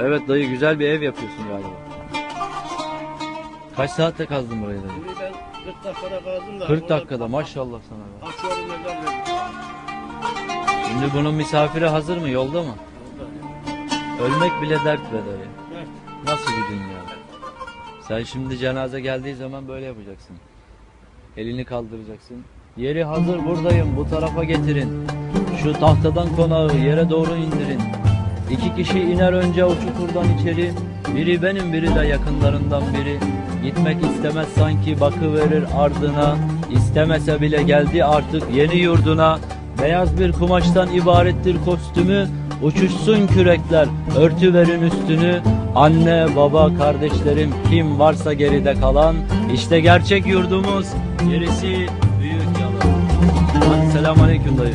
Evet dayı güzel bir ev yapıyorsun galiba. Kaç saatte kazdın burayı dayı? Burayı ben 40 dakikada kazdım da. 40 dakikada maşallah sana be. Verdim. Şimdi bunun misafiri hazır mı yolda mı? Ölmek bile dert be dayı. Nasıl bir dünya? Sen şimdi cenaze geldiği zaman böyle yapacaksın. Elini kaldıracaksın. Yeri hazır buradayım bu tarafa getirin. Şu tahtadan konağı yere doğru indirin. İki kişi iner önce o çukurdan içeri. Biri benim biri de yakınlarından biri. Gitmek istemez sanki bakıverir ardına. İstemese bile geldi artık yeni yurduna. Beyaz bir kumaştan ibarettir kostümü. Uçuşsun kürekler, örtüverin üstünü. Anne, baba, kardeşlerim kim varsa geride kalan. işte gerçek yurdumuz, gerisi büyük yalan. Hadi selamünaleyküm dayı.